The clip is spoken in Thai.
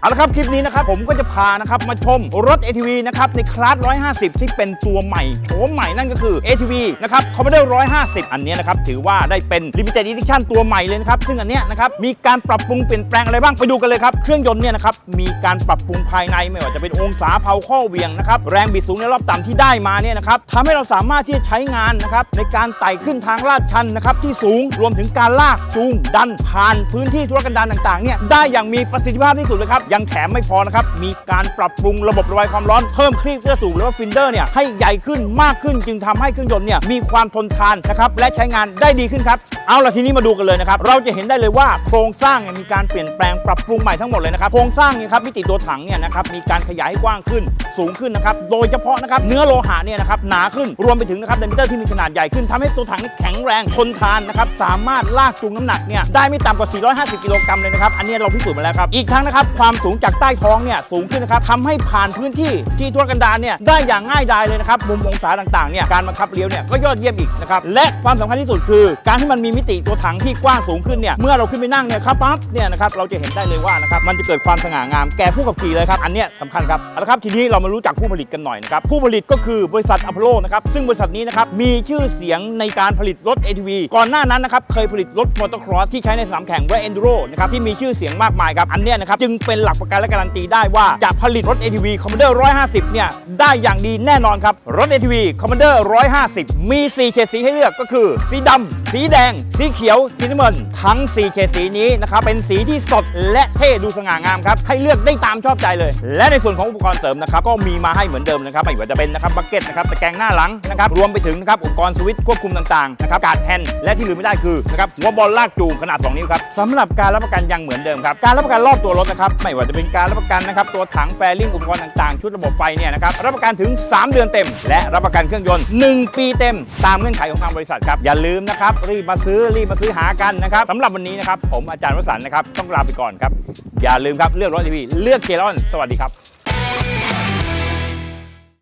เอาละครับคลิปนี้นะครับผมก็จะพานะครับมาชมรถ ATV นะครับในคลาส 150 ที่เป็นตัวใหม่โฉมใหม่นั่นก็คือ ATV นะครับ Commodore 150 อันนี้นะครับถือว่าได้เป็น Limited Edition ตัวใหม่เลยนะครับ ซึ่งอันเนี้ยนะครับมีการปรับปรุงเปลี่ยนแปลงอะไรบ้างไปดูกันเลยครับ เครื่องยนต์เนี่ยนะครับมีการปรับปรุงภายในไม่ว่าจะเป็นองศาเผาข้อเวียงนะครับแรงบิดสูงในรอบต่ำที่ได้มาเนี่ยนะครับทำให้เราสามารถที่จะใช้งานนะครับในการไต่ขึ้นทางลาดชันนะครับที่สูงรวมถึงการลากจูงดันผ่านพื้นที่ธุรกันดารต่างๆเนี่ยได้อย่างมีประสิทธิภาพที่สุดเลยครับยังแถมไม่พอนะครับ มีการปรับปรุงระบบระบายความร้อนเพิ่มคลีบเสื้อสูงหรือว่าฟินเดอร์เนี่ยให้ใหญ่ขึ้นมากขึ้นจึงทำให้เครื่องยนต์เนี่ยมีความทนทานนะครับและใช้งานได้ดีขึ้นครับเอาละทีนี้มาดูกันเลยนะครับเราจะเห็นได้เลยว่าโครงสร้างเนี่ยมีการเปลี่ยนแปลงปรับปรุงใหม่ทั้งหมดเลยนะครับโครงสร้างเนี่ยครับมิติตัวถังเนี่ยนะครับมีการขยายให้กว้างขึ้นสูงขึ้นนะครับโดยเฉพาะนะครับเนื้อโลหะเนี่ยนะครับหนาขึ้นรวมไปถึงนะครับไดมิเตอร์ที่มีขนาดใหญ่ขึ้นทำให้ตัวถังนี่แข็งแรงทนทานนะครับสามารถลากจูงน้ำหนักเนี่ยได้ไม่ต่ำกว่า 450 กิโลกรัมเลยนะครับอันนี้เราพิสูจน์มาแล้วครับอีกทั้งนะครับความสูงจากใต้ท้องเนี่ยสูงขึ้นนะครับทำให้ผ่านพื้นที่ที่ทุรกันดารเนี่ยได้อย่างง่ายดายเลยนะครับมุมองศาต่างๆเนี่ยการบังคับเลี้ยวเนี่ยก็ยอดเยี่ยมอีกนะครับและความสำคัญที่สุดคือ การที่มันมีมิติตัวถังที่กว้างสูงขึ้นเนี่ยเมื่อเราขึ้นไปนั่งเนี่ยครับปั๊บเนี่ยนะครับเราจะเห็นได้เลยว่านะครับมันจะเกิดความสง่างามแก่ผู้ขับขี่เลยครับอันเนี้ยสำคัญครับเอาละครับทีนี้เรามารู้จักผู้ผลิตกันหน่อยนะครับผู้ผลิตก็คือบริษัทอพอลโลนะครับซึ่งบริษัทนี้นะครับมีชื่อเสียงในการผลิตรถ ATV ก่อนหน้านั้นนะครับเคยผลิตรถมอเตอร์ครอสที่ใช้ในสนามแข่งและเอนดูโรนะครับที่มีชื่อเสียงมากมายครับอันเนี้ยนะครับจึงเป็นหลักประกันและการันตีได้ว่าจะผลิตรถ ATV Commander 150 เนี่ย ได้อย่างดีแน่นอนครับ รถ ATV Commander 150 มี 4 เฉดสีให้เลือกก็คือ สีดำ สีแดง สีเขียว สีน้ำเงิน ทั้ง 4 เฉดสีนี้นะครับ เป็นสีที่สดและเท่ดูสง่างามครับ ให้เลือกได้ตามชอบใจเลย และในส่วนของอุปกรณ์เสริมนะครับ ก็มีมาให้เหมือนเดิมนะครับ ไม่ว่าจะเป็นนะครับบักเก็ตนะครับตะแกรงหน้าหลังนะครับ รวมไปถึงนะครับอุปกรณ์สวิตช์ควบคุมต่างๆนะครับ การแฮนด์และที่ลืมไม่ได้คือนะครับหัวบอลลากจูงขนาด 2 นิ้วครับสำหรับการรับประกันยังเหมือนเดิมครับ การรับประกันรอบตัวรถนะครับไม่ว่าจะเป็นการรับประกันนะครับตัวถังแฟลิ่งอุปกรณ์ต่างๆ ชุดระบบไฟเนี่ยนะครับรับประกันถึง 3 เดือนเต็ม และรับประกันเครื่องยนต์ 1 ปีเต็ม ตามเงื่อนไขของทางบริษัทครับอย่าลืมนะครับรีบมาซื้อรีบมาซื้อหากันนะครับสำหรับวันนี้นะครับผมอาจารย์วสันต์นะครับต้องลาไปก่อนครับอย่าลืมครับเลือกรถทีวีเลือกเคลอนสวัสดีครับ